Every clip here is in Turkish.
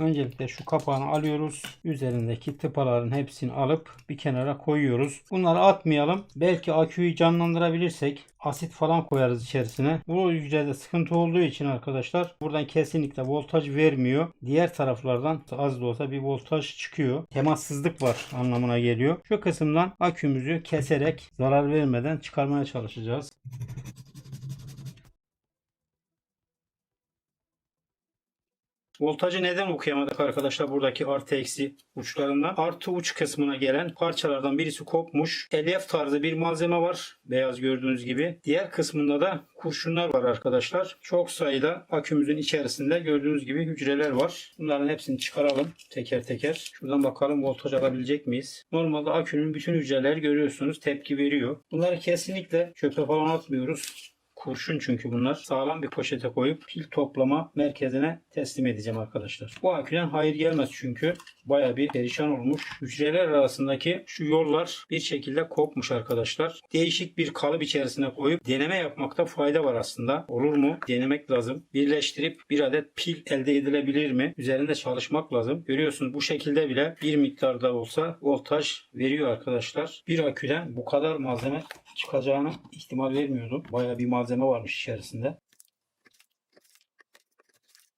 Öncelikle şu kapağını alıyoruz. Üzerindeki tıpaların hepsini alıp bir kenara koyuyoruz. Bunları atmayalım. Belki aküyü canlandırabilirsek asit falan koyarız içerisine. Bu hücrede sıkıntı olduğu için arkadaşlar buradan kesinlikle voltaj vermiyor. Diğer taraflardan az da olsa bir voltaj çıkıyor. Temassızlık var anlamına geliyor. Şu kısımdan akümüzü keserek zarar vermeden çıkarmaya çalışacağız. Voltajı neden okuyamadık arkadaşlar buradaki artı eksi uçlarından? Artı uç kısmına gelen parçalardan birisi kopmuş. Elyaf tarzı bir malzeme var. Beyaz gördüğünüz gibi. Diğer kısmında da kurşunlar var arkadaşlar. Çok sayıda akümüzün içerisinde gördüğünüz gibi hücreler var. Bunların hepsini çıkaralım teker teker. Şuradan bakalım voltaj alabilecek miyiz? Normalde akünün bütün hücreleri görüyorsunuz tepki veriyor. Bunları kesinlikle çöpe falan atmıyoruz. Kurşun çünkü bunlar. Sağlam bir poşete koyup pil toplama merkezine teslim edeceğim arkadaşlar. Bu aküden hayır gelmez çünkü baya bir perişan olmuş. Hücreler arasındaki şu yollar bir şekilde kopmuş arkadaşlar. Değişik bir kalıp içerisine koyup deneme yapmakta fayda var aslında. Olur mu? Denemek lazım. Birleştirip bir adet pil elde edilebilir mi? Üzerinde çalışmak lazım. Görüyorsunuz bu şekilde bile bir miktarda olsa voltaj veriyor arkadaşlar. Bir aküden bu kadar malzeme çıkacağını ihtimal vermiyordum. Baya bir malzeme varmış içerisinde.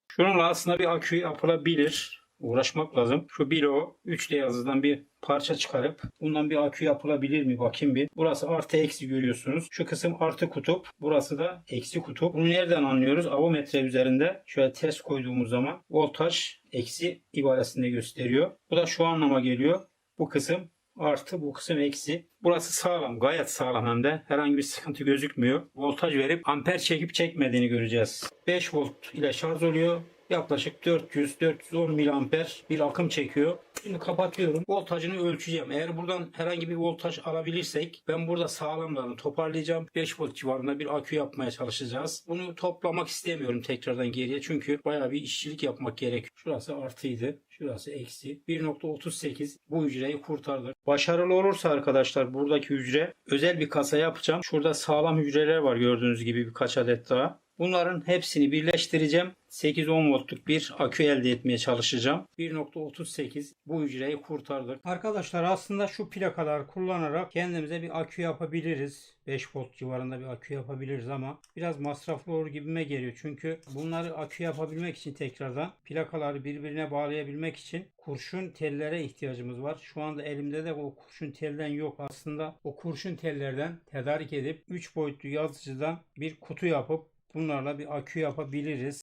Şununla aslında bir akü yapılabilir. Uğraşmak lazım. Şu bilo 3D yazıdan bir parça çıkarıp bundan bir akü yapılabilir mi bakayım bir. Burası artı eksi görüyorsunuz. Şu kısım artı kutup. Burası da eksi kutup. Bunu nereden anlıyoruz? Avometre üzerinde şöyle test koyduğumuz zaman voltaj eksi ibaresinde gösteriyor. Bu da şu anlama geliyor. Bu kısım artı bu kısım eksi. Burası sağlam. Gayet sağlam hem de. Herhangi bir sıkıntı gözükmüyor. Voltaj verip amper çekip çekmediğini göreceğiz. 5 volt ile şarj oluyor. Yaklaşık 400-410 miliamper bir akım çekiyor. Şimdi kapatıyorum. Voltajını ölçeceğim. Eğer buradan herhangi bir voltaj alabilirsek ben burada sağlamlarını toparlayacağım. 5 volt civarında bir akü yapmaya çalışacağız. Bunu toplamak istemiyorum tekrardan geriye. Çünkü bayağı bir işçilik yapmak gerek. Şurası artıydı. Şurası eksi. 1.38 bu hücreyi kurtardık. Başarılı olursa arkadaşlar buradaki hücre özel bir kasa yapacağım. Şurada sağlam hücreler var gördüğünüz gibi birkaç adet daha. Bunların hepsini birleştireceğim. 8-10 voltluk bir akü elde etmeye çalışacağım. 1.38 bu hücreyi kurtardık. Arkadaşlar aslında şu plakalar kullanarak kendimize bir akü yapabiliriz. 5 volt civarında bir akü yapabiliriz ama biraz masraflı olur gibime geliyor. Çünkü bunları akü yapabilmek için tekrardan plakaları birbirine bağlayabilmek için kurşun tellere ihtiyacımız var. Şu anda elimde de o kurşun telden yok. Aslında o kurşun tellerden tedarik edip 3 boyutlu yazıcıdan bir kutu yapıp Bunlarla bir akü yapabiliriz.